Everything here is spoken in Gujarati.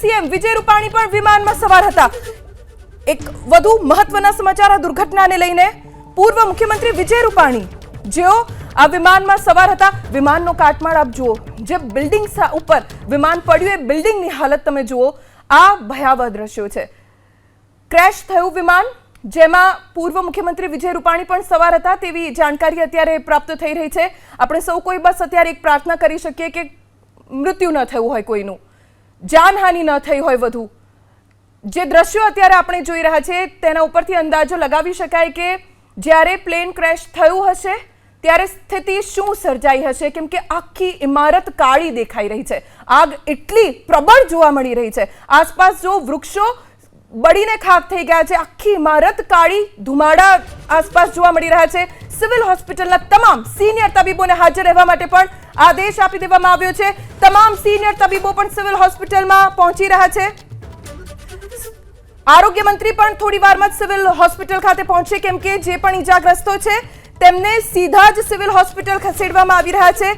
સીએમ વિજય રૂપાણી પણ વિમાનમાં સવાર હતા. એક વધુ મહત્વના સમાચાર આ દુર્ઘટનાને લઈને પૂર્વ મુખ્યમંત્રી વિજય રૂપાણી, જેઓ આ વિમાનમાં સવાર હતા. વિમાનનો કાટમાળ આપ જુઓ, જે બિલ્ડિંગ ઉપર વિમાન પડ્યું એ બિલ્ડિંગની હાલત તમે જુઓ, આ ભયાવહ દ્રશ્યો છે. ક્રેશ થયું વિમાન, જેમાં પૂર્વ મુખ્યમંત્રી વિજય રૂપાણી પણ સવાર હતા તેવી જાણકારી અત્યારે પ્રાપ્ત થઈ રહી છે. આપણે સૌ કોઈ બસ અત્યારે એક પ્રાર્થના કરી શકીએ કે મૃત્યુ ન થયું હોય કોઈનું. જાનહાનિ ન થઈ હોય વધુ. જે દ્રશ્યો અત્યારે આપણે જોઈ રહ્યા છે, તેના ઉપરથી અંદાજો લગાવી શકાય કે જ્યારે પ્લેન ક્રેશ થયું હશે, ત્યારે સ્થિતિ શું સર્જાઈ હશે? કેમ કે આખી ઇમારત કાળી દેખાઈ રહી છે. આગ એટલી પ્રબળ જોવા મળી રહી છે. આસપાસ જો વૃક્ષો બળીને ખાક થઈ ગયા છે, આખી ઇમારત કાળી ધુમાડા આસપાસ જોવા મળી રહ્યા છે. સિવિલ હોસ્પિટલના તમામ સિનિયર તબીબોને હાજર રહેવા માટે પણ આદેશ આપી દેવામાં આવ્યો છે. તમામ સિનિયર તબીબો પણ સિવિલ હોસ્પિટલમાં પહોંચી રહ્યા છે. આરોગ્ય મંત્રી પણ થોડી વારમાં જ સિવિલ હોસ્પિટલ ખાતે પહોંચશે કેમ કે જે પણ ઈજાગ્રસ્તો છે, તેમને સીધા જ સિવિલ હોસ્પિટલ ખસેડવામાં આવી રહ્યા છે.